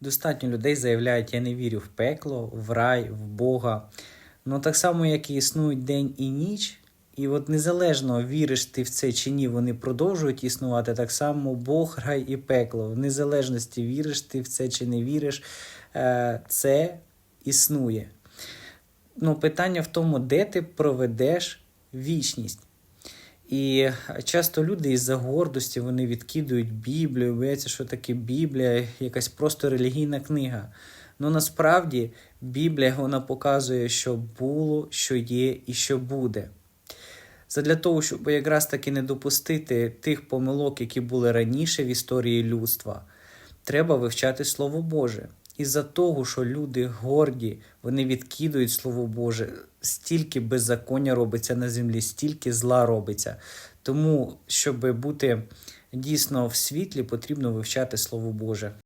Достатньо людей заявляють, я не вірю в пекло, в рай, в Бога. Ну так само, як і існують день і ніч, і от незалежно віриш ти в це чи ні, вони продовжують існувати. Так само Бог, рай і пекло. В незалежності віриш ти в це чи не віриш, е, це існує. Ну, питання в тому, де ти проведеш вічність. І часто люди із-за гордості вони відкидують Біблію, бояться, що таке Біблія, якась просто релігійна книга. Ну насправді Біблія вона показує, що було, що є і що буде. Задля того, щоб якраз таки не допустити тих помилок, які були раніше в історії людства, треба вивчати Слово Боже. Із-за того, що люди горді, вони відкидують Слово Боже, стільки беззаконня робиться на землі, стільки зла робиться. Тому, щоб бути дійсно в світлі, потрібно вивчати Слово Боже.